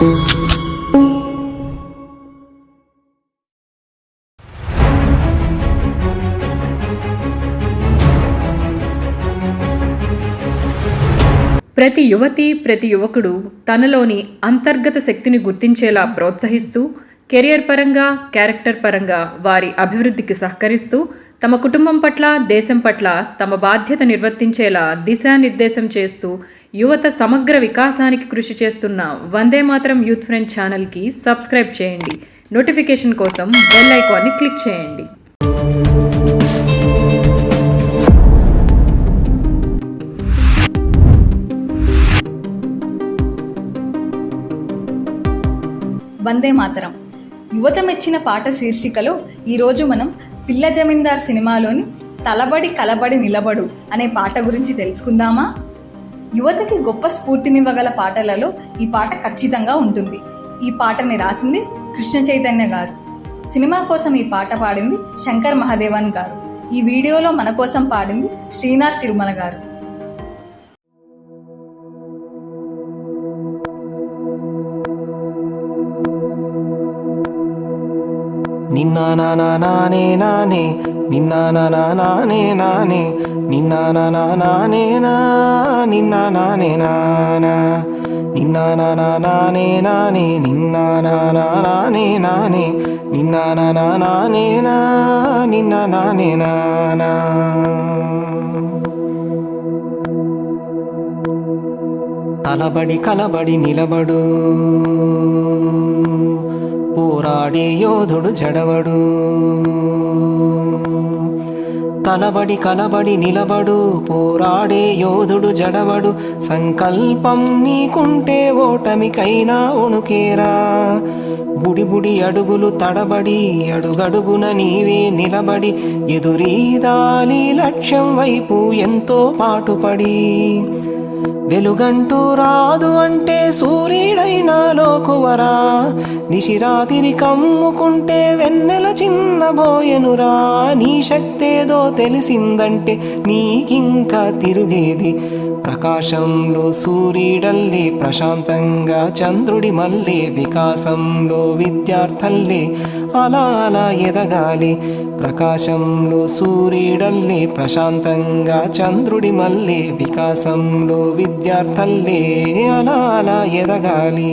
ప్రతి యువతి ప్రతి యువకుడు తనలోని అంతర్గత శక్తిని గుర్తించేలా ప్రోత్సహిస్తూ కెరియర్ పరంగా క్యారెక్టర్ పరంగా వారి అభివృద్ధికి సహకరిస్తూ తమ కుటుంబం పట్ల దేశం పట్ల తమ బాధ్యత నిర్వర్తించేలా దిశానిర్దేశం చేస్తూ యువత సమగ్ర వికాసానికి కృషి చేస్తున్న వందే మాత్రం యూత్ ఫ్రెండ్ ఛానల్కి సబ్స్క్రైబ్ చేయండి. నోటిఫికేషన్ కోసం బెల్ ఐకాన్ని క్లిక్ చేయండి. వందే మాతరం. యువత మెచ్చిన పాట శీర్షికలో ఈరోజు మనం పిల్ల జమీందార్ సినిమాలోని తలబడి కలబడి నిలబడు అనే పాట గురించి తెలుసుకుందామా? యువతకి గొప్ప స్ఫూర్తినివ్వగల పాటలలో ఈ పాట ఖచ్చితంగా ఉంటుంది. ఈ పాటని రాసింది కృష్ణ చైతన్య గారు. సినిమా కోసం ఈ పాట పాడింది శంకర్ మహాదేవన్ గారు. ఈ వీడియోలో మన కోసం పాడింది శ్రీనాథ్ తిరుమల గారు. నిన్న నానే నానే నిన్న నానే నానే నిన్న నానే నా నిన్న నానే నానా నిన్న నానే నానే నిన్న నానే నానే నిన్న నానే నా నిన్న నానే నానా తలబడి కలబడి నిలబడు పోరాడే యోధుడు జడవడు. తలబడి కలబడి నిలబడు పోరాడే యోధుడు జడవడు. సంకల్పం నీకుంటే ఓటమికైనా ఉణుకేరా. బుడి బుడి అడుగులు తడబడి అడుగడుగున నీవే నిలబడి. ఎదురీదాలి లక్ష్యం వైపు ఎంతో పాటుపడి. వెలుగంటూ రాదు అంటే సూర్యుడైనా లోకువరా. నిశిరాతిని కమ్ముకుంటే వెన్నెల చిన్నబోయెనురా నీ శక్తేదో తెలిసిందంటే నీకింకా తిరుగేది ప్రకాశంలో సూర్యుడల్లే ప్రశాంతంగా చంద్రుడి మల్లే వికాసంలో విద్యార్థల్లే అలా అలా ఎదగాలి. ప్రకాశంలో సూర్యుడల్లే ప్రశాంతంగా చంద్రుడి మల్లే వికాసంలో విద్యార్థల్లే అలా అలా ఎదగాలి.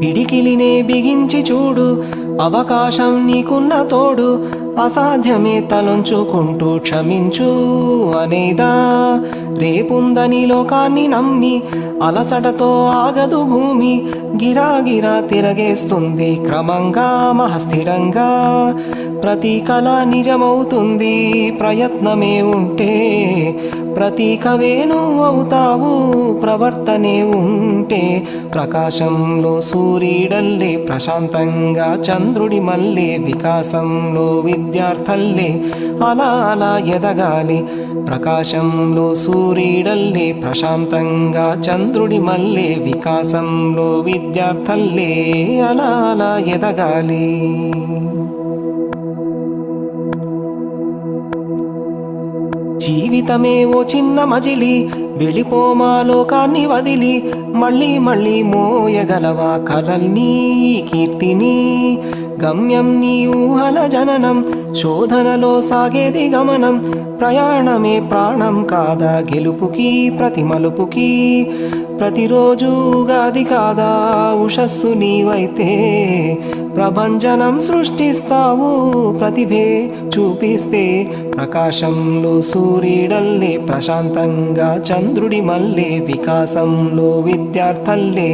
పిడికిలినే బిగించి చూడు అవకాశం నీకున్న తోడు అసాధ్యమే తలొంచుకుంటూ క్షమించు అనేదా. రేపుందని లోకాన్ని నమ్మి అలసటతో ఆగదు భూమి. గిరాగిరా తిరగేస్తుంది క్రమంగా మహస్థిరంగా. ప్రతి కళ నిజమవుతుంది ప్రయత్నమే ఉంటే. ప్రతి కవేను అవుతావు ప్రవర్తనే ఉంటే. ప్రకాశంలో సూర్యుడల్లే ప్రశాంతంగా చంద్రుడి మల్లే వికాసంలో విద్యార్థల్లే అలా అలా ఎదగాలి. ప్రకాశంలో సూర్యుడల్లే ప్రశాంతంగా చంద్రుడి మల్లే వికాసంలో విద్యార్థల్లే అలా అలా ఎదగాలి. జీవితమే ఓ చిన్న మజిలి వెళ్ళిపోమా లోకాన్ని వదిలి మళ్ళీ మళ్ళీ మోయగలవా కలల్ని నీ కీర్తిని? గమ్యం నీ ఊహల జననం శోధనలో సాగేది గమనం ప్రయాణమే ప్రాణం కాదా గెలుపుకి ప్రతి మలుపుకి ప్రతిరోజు ఉగాది కాదా ఉషస్సు నీవైతే ప్రభంజనం సృష్టిస్తావు ప్రతిభే చూపిస్తే ప్రకాశంలో సూర్యుడల్లే ప్రశాంతంగా చంద్రుడి మల్లే వికాసంలో విద్యార్థల్లే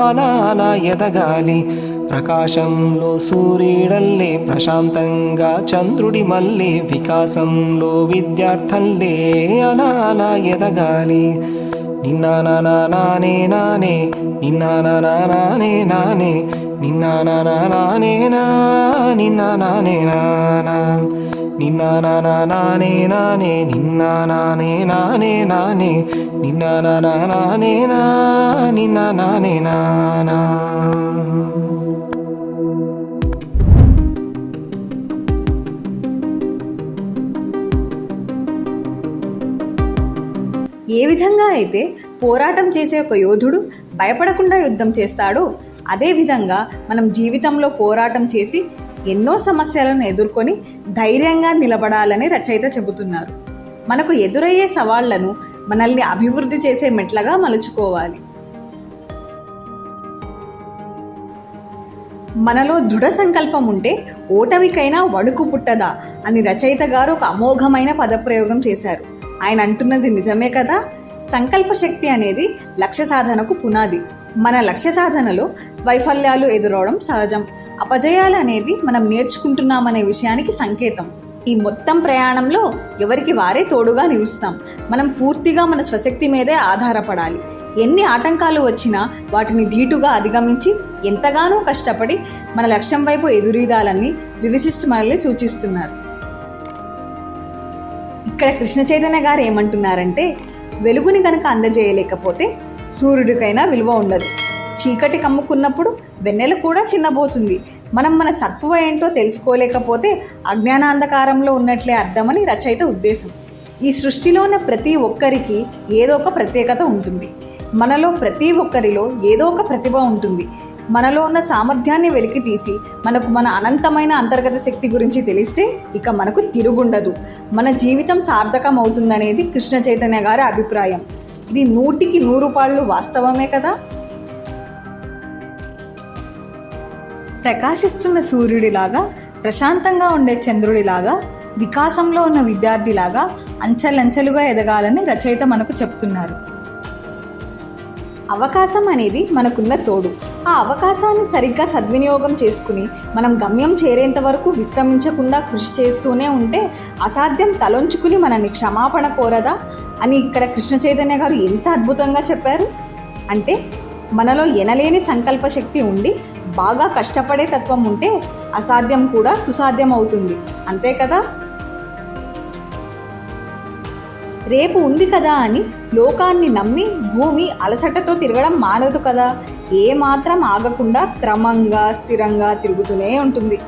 అలా అలా ఎదగాలి. ప్రకాశంలో సూర్యుడల్లే ప్రశాంతంగా చంద్రుడి మల్లే వికాసంలో విద్యార్థల్లే అలా అలా ఎదగాలి నిన్న నానే నానే నిన్న నానే నానే నిన్న నానే నా నిన్న నానే నానా నిన్న నానే నానే నిన్న నానే నానే నానే నిన్న నానే నా నిన్న నానే నానా విధంగా అయితే పోరాటం చేసే ఒక యోధుడు భయపడకుండా యుద్ధం చేస్తాడో. అదేవిధంగా మనం జీవితంలో పోరాటం చేసి ఎన్నో సమస్యలను ఎదుర్కొని ధైర్యంగా నిలబడాలని రచయిత చెబుతున్నారు. మనకు ఎదురయ్యే సవాళ్ళను మనల్ని అభివృద్ధి చేసే మెట్లగా మలుచుకోవాలి. మనలో దృఢ సంకల్పం ఉంటే ఓటమికైనా వణుకు పుట్టదా అని రచయిత గారు ఒక అమోఘమైన పదప్రయోగం చేశారు. ఆయన అంటున్నది నిజమే కదా? సంకల్ప శక్తి అనేది లక్ష్య సాధనకు పునాది. మన లక్ష్య సాధనలో వైఫల్యాలు ఎదురవడం సహజం. అపజయాలు అనేవి మనం నేర్చుకుంటున్నామనే విషయానికి సంకేతం. ఈ మొత్తం ప్రయాణంలో ఎవరికి వారే తోడుగా నిలుస్తాం. మనం పూర్తిగా మన స్వశక్తి మీదే ఆధారపడాలి. ఎన్ని ఆటంకాలు వచ్చినా వాటిని ధీటుగా అధిగమించి ఎంతగానో కష్టపడి మన లక్ష్యం వైపు ఎదురీదాలని లిరిసిస్ట్ మనల్ని సూచిస్తున్నారు. ఇక్కడ కృష్ణ చైతన్య గారు ఏమంటున్నారంటే వెలుగుని కనుక అందజేయలేకపోతే సూర్యుడికైనా విలువ ఉండదు. చీకటి కమ్ముకున్నప్పుడు వెన్నెల కూడా చిన్నబోతుంది. మనం మన సత్వ ఏంటో తెలుసుకోలేకపోతే అజ్ఞానాంధకారంలో ఉన్నట్లే అర్థమని రచయిత ఉద్దేశం. ఈ సృష్టిలో ఉన్న ప్రతి ఒక్కరికి ఏదో ఒక ప్రత్యేకత ఉంటుంది. మనలో ప్రతి ఒక్కరిలో ఏదో ఒక ప్రతిభ ఉంటుంది. మనలో ఉన్న సామర్థ్యాన్ని వెలికి తీసి మనకు మన అనంతమైన అంతర్గత శక్తి గురించి తెలిస్తే ఇక మనకు తిరుగుండదు. మన జీవితం సార్థకం అవుతుందనేది కృష్ణ చైతన్య గారి అభిప్రాయం. ఇది నూటికి నూరు పాళ్ళు వాస్తవమే కదా? ప్రకాశిస్తున్న సూర్యుడిలాగా ప్రశాంతంగా ఉండే చంద్రుడిలాగా వికాసంలో ఉన్న విద్యార్థిలాగా అంచెలంచెలుగా ఎదగాలని రచయిత మనకు చెప్తున్నారు. అవకాశం అనేది మనకున్న తోడు. ఆ అవకాశాన్ని సరిగ్గా సద్వినియోగం చేసుకుని మనం గమ్యం చేరేంత వరకు విశ్రమించకుండా కృషి చేస్తూనే ఉంటే అసాధ్యం తలొంచుకుని మనల్ని క్షమాపణ కోరదా? అని ఇక్కడ కృష్ణ చైతన్య గారు ఎంత అద్భుతంగా చెప్పారు. అంటే మనలో ఎనలేని సంకల్ప శక్తి ఉండి బాగా కష్టపడే తత్వం ఉంటే అసాధ్యం కూడా సుసాధ్యం అవుతుంది. అంతే కదా? రేపు ఉంది కదా అని లోకాన్ని నమ్మి భూమి అలసటతో తిరగడం మానదు కదా? ఏమాత్రం ఆగకుండా క్రమంగా స్థిరంగా తిరుగుతూనే ఉంటుంది.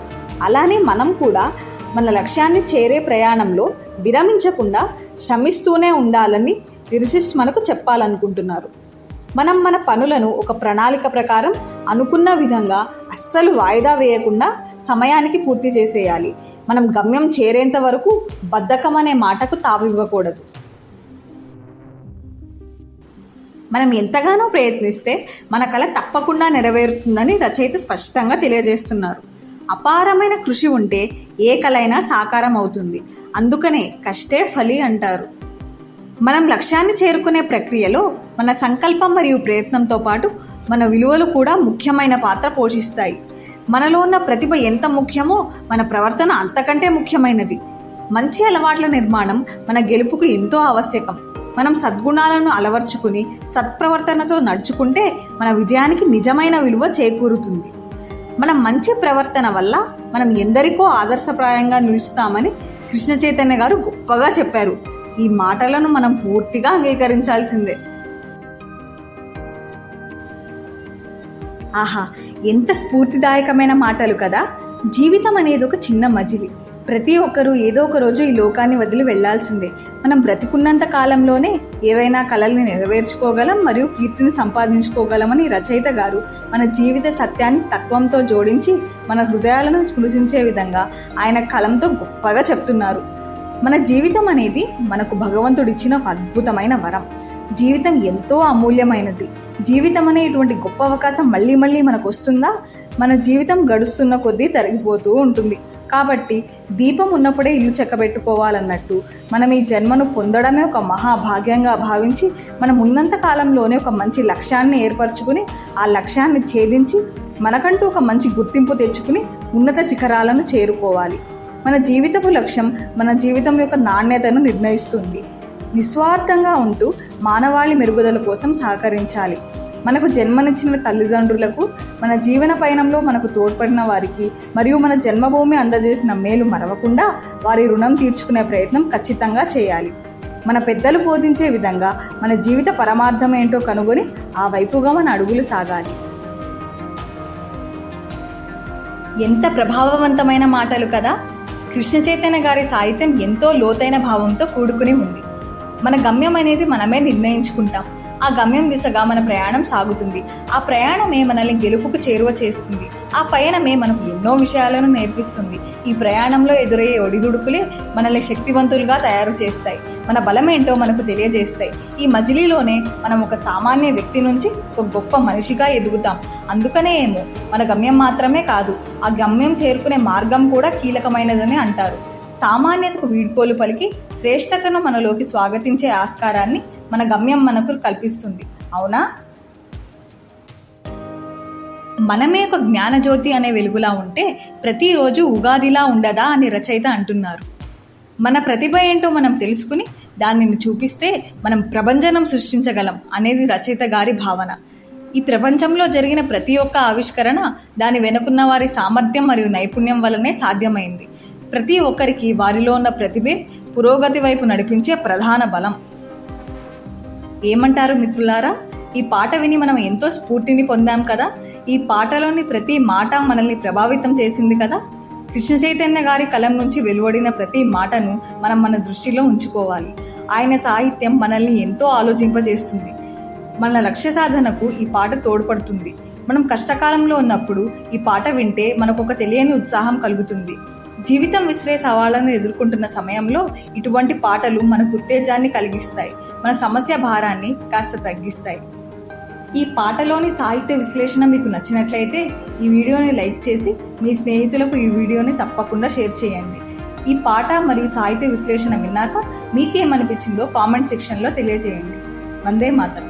అలానే మనం కూడా మన లక్ష్యాన్ని చేరే ప్రయాణంలో విరమించకుండా శ్రమిస్తూనే ఉండాలని రిసిస్ట్ మనకు చెప్పాలనుకుంటున్నారు. మనం మన పనులను ఒక ప్రణాళిక ప్రకారం అనుకున్న విధంగా అస్సలు వాయిదా వేయకుండా సమయానికి పూర్తి చేసేయాలి. మనం గమ్యం చేరేంత వరకు బద్ధకం అనే మాటకు తావివ్వకూడదు. మనం ఎంతగానో ప్రయత్నిస్తే మన కళ తప్పకుండా నెరవేరుతుందని రచయిత స్పష్టంగా తెలియజేస్తున్నారు. అపారమైన కృషి ఉంటే ఏ కలైనా సాకారం అవుతుంది. అందుకనే కష్టే ఫలి అంటారు. మనం లక్ష్యాన్ని చేరుకునే ప్రక్రియలో మన సంకల్పం మరియు ప్రయత్నంతో పాటు మన విలువలు కూడా ముఖ్యమైన పాత్ర పోషిస్తాయి. మనలో ఉన్న ప్రతిభ ఎంత ముఖ్యమో మన ప్రవర్తన అంతకంటే ముఖ్యమైనది. మంచి అలవాట్ల నిర్మాణం మన గెలుపుకు ఎంతో ఆవశ్యకం. మనం సద్గుణాలను అలవర్చుకుని సత్ప్రవర్తనతో నడుచుకుంటే మన విజయానికి నిజమైన విలువ చేకూరుతుంది. మనం మంచి ప్రవర్తన వల్ల మనం ఎందరికో ఆదర్శప్రాయంగా నిలుస్తామని కృష్ణ చైతన్య గారు గొప్పగా చెప్పారు. ఈ మాటలను మనం పూర్తిగా అంగీకరించాల్సిందే. ఆహా ఎంత స్ఫూర్తిదాయకమైన మాటలు కదా! జీవితం అనేది ఒక చిన్న మజిలి. ప్రతి ఒక్కరూ ఏదో ఒక రోజు ఈ లోకాన్ని వదిలి వెళ్ళాల్సిందే మనం బ్రతికున్నంత కాలంలోనే ఏవైనా కళల్ని నెరవేర్చుకోగలం మరియు కీర్తిని సంపాదించుకోగలమని రచయిత గారు మన జీవిత సత్యాన్ని తత్వంతో జోడించి మన హృదయాలను స్పృశించే విధంగా ఆయన కలంతో గొప్పగా చెప్తున్నారు. మన జీవితం అనేది మనకు భగవంతుడిచ్చిన ఒక అద్భుతమైన వరం. జీవితం ఎంతో అమూల్యమైనది. జీవితం అనే ఇటువంటి గొప్ప అవకాశం మళ్ళీ మళ్ళీ మనకు వస్తుందా మన జీవితం గడుస్తున్న కొద్దీ తరిగిపోతూ ఉంటుంది. కాబట్టి దీపం ఉన్నప్పుడే ఇల్లు చెక్కబెట్టుకోవాలన్నట్టు మనం ఈ జన్మను పొందడమే ఒక మహాభాగ్యంగా భావించి మనం ఉన్నంత కాలంలోనే ఒక మంచి లక్ష్యాన్ని ఏర్పరచుకుని ఆ లక్ష్యాన్ని ఛేదించి మనకంటూ ఒక మంచి గుర్తింపు తెచ్చుకుని ఉన్నత శిఖరాలను చేరుకోవాలి. మన జీవితపు లక్ష్యం మన జీవితం యొక్క నాణ్యతను నిర్ణయిస్తుంది. నిస్వార్థంగా ఉంటూ మానవాళి మెరుగుదల కోసం సహకరించాలి. మనకు జన్మనిచ్చిన తల్లిదండ్రులకు మన జీవన పయనంలో మనకు తోడ్పడిన వారికి మరియు మన జన్మభూమి అందజేసిన మేలు మరవకుండా వారి రుణం తీర్చుకునే ప్రయత్నం ఖచ్చితంగా చేయాలి. మన పెద్దలు బోధించే విధంగా మన జీవిత పరమార్థం ఏంటో కనుగొని ఆ వైపుగా మన అడుగులు సాగాలి. ఎంత ప్రభావవంతమైన మాటలు కదా! కృష్ణ చైతన్య గారి సాహిత్యం ఎంతో లోతైన భావంతో కూడుకుని ఉంది. మన గమ్యం అనేది మనమే నిర్ణయించుకుంటాం. ఆ గమ్యం దిశగా మన ప్రయాణం సాగుతుంది. ఆ ప్రయాణమే మనల్ని గెలుపుకు చేరువ చేస్తుంది. ఆ పయనమే మనకు ఎన్నో విషయాలను నేర్పిస్తుంది. ఈ ప్రయాణంలో ఎదురయ్యే ఒడిదుడుకులే మనల్ని శక్తివంతులుగా తయారు చేస్తాయి. మన బలమేంటో మనకు తెలియజేస్తాయి. ఈ మజిలీలోనే మనం ఒక సామాన్య వ్యక్తి నుంచి ఒక గొప్ప మనిషిగా ఎదుగుతాం. అందుకనే ఏమో మన గమ్యం మాత్రమే కాదు ఆ గమ్యం చేరుకునే మార్గం కూడా కీలకమైనదని అంటారు. సామాన్యతకు వీడ్కోలు పలికి శ్రేష్టతను మనలోకి స్వాగతించే ఆస్కారాన్ని మన గమ్యం మనకు కల్పిస్తుంది. అవునా? మనమే ఒక జ్ఞానజ్యోతి అనే వెలుగులా ఉంటే ప్రతిరోజు ఉగాదిలా ఉండదా అని రచయిత అంటున్నారు. మన ప్రతిభ ఏంటో మనం తెలుసుకుని దానిని చూపిస్తే మనం ప్రపంచనం సృష్టించగలం అనేది రచయిత గారి భావన. ఈ ప్రపంచంలో జరిగిన ప్రతి ఒక్క ఆవిష్కరణ దాని వెనుకున్న వారి సామర్థ్యం మరియు నైపుణ్యం వల్లనే సాధ్యమైంది. ప్రతి ఒక్కరికి వారిలో ఉన్న ప్రతిభే పురోగతి వైపు నడిపించే ప్రధాన బలం. ఏమంటారు మిత్రులారా? ఈ పాట విని మనం ఎంతో స్ఫూర్తిని పొందాం కదా? ఈ పాటలోని ప్రతి మాట మనల్ని ప్రభావితం చేసింది కదా? కృష్ణ చైతన్య గారి కలం నుంచి వెలువడిన ప్రతి మాటను మనం మన దృష్టిలో ఉంచుకోవాలి. ఆయన సాహిత్యం మనల్ని ఎంతో ఆలోచింపజేస్తుంది. మన లక్ష్య సాధనకు ఈ పాట తోడ్పడుతుంది. మనం కష్టకాలంలో ఉన్నప్పుడు ఈ పాట వింటే మనకు ఒక తెలియని ఉత్సాహం కలుగుతుంది. జీవితం విసిరే సవాళ్ళను ఎదుర్కొంటున్న సమయంలో ఇటువంటి పాటలు మనకు ఉత్తేజాన్ని కలిగిస్తాయి. మన సమస్య భారాన్ని కాస్త తగ్గిస్తాయి. ఈ పాటలోని సాహిత్య విశ్లేషణ మీకు నచ్చినట్లయితే ఈ వీడియోని లైక్ చేసి మీ స్నేహితులకు ఈ వీడియోని తప్పకుండా షేర్ చేయండి. ఈ పాట మరియు సాహిత్య విశ్లేషణ విన్నాక మీకేమనిపించిందో కామెంట్ సెక్షన్లో తెలియజేయండి. వందే మాతరం.